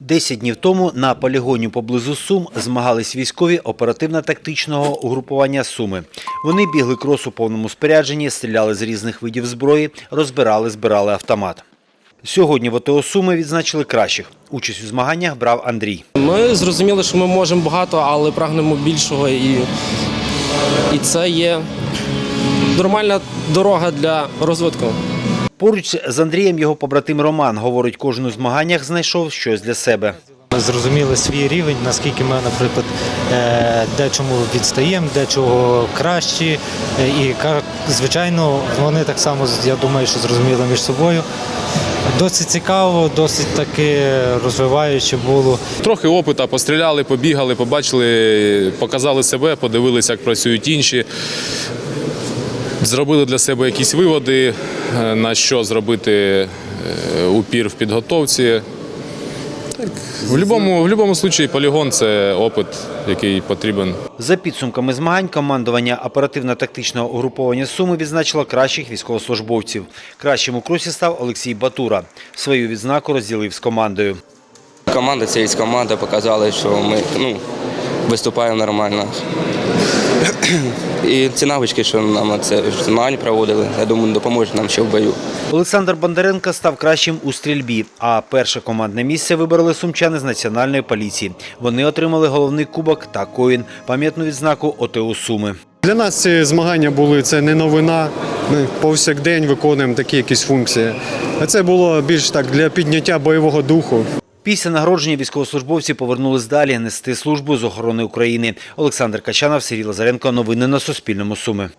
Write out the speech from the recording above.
Десять днів тому на полігоні поблизу Сум змагались військові оперативно-тактичного угрупування Суми. Вони бігли крос у повному спорядженні, стріляли з різних видів зброї, розбирали, збирали автомат. Сьогодні в ОТО Суми відзначили кращих. Участь у змаганнях брав Андрій. Ми зрозуміли, що ми можемо багато, але прагнемо більшого. І, і це є нормальна дорога для розвитку. Поруч з Андрієм його побратим Роман говорить, кожен у змаганнях знайшов щось для себе. Ми зрозуміли свій рівень, наскільки ми, наприклад, е, де чому відстаємо, де чого кращі. Е, І звичайно, вони так само, я думаю, що зрозуміли між собою. Досить цікаво, досить таки розвиваюче було. Трохи опита, постріляли, побігали, побачили, показали себе, подивилися, як працюють інші. Зробили для себе якісь виводи, е, на що зробити е, упір в підготовці. Так, в будь-якому в будь-якому випадку полігон це опит, який потрібен. За підсумками змагань командування оперативно-тактичного угруповання Суми відзначило кращих військовослужбовців. Кращим у кросі став Олексій Батура. Свою відзнаку розділив з командою. Команда, ця команда показала, що ми ну, виступаємо нормально. І ці навички, що нам це змагання проводили, я думаю, допоможуть нам ще в бою. Олександр Бондаренко став кращим у стрільбі, а перше командне місце вибороли сумчани з національної поліції. Вони отримали головний кубок та коїн, пам'ятну відзнаку ОТУ Суми. Для нас ці змагання були це не новина. Ми повсякдень виконуємо такі якісь функції. А це було більш так для підняття бойового духу. Після нагородження військовослужбовці повернулись далі нести службу з охорони України. Олександр Качанов, Сергій Лазаренко. Новини на Суспільному. Суми.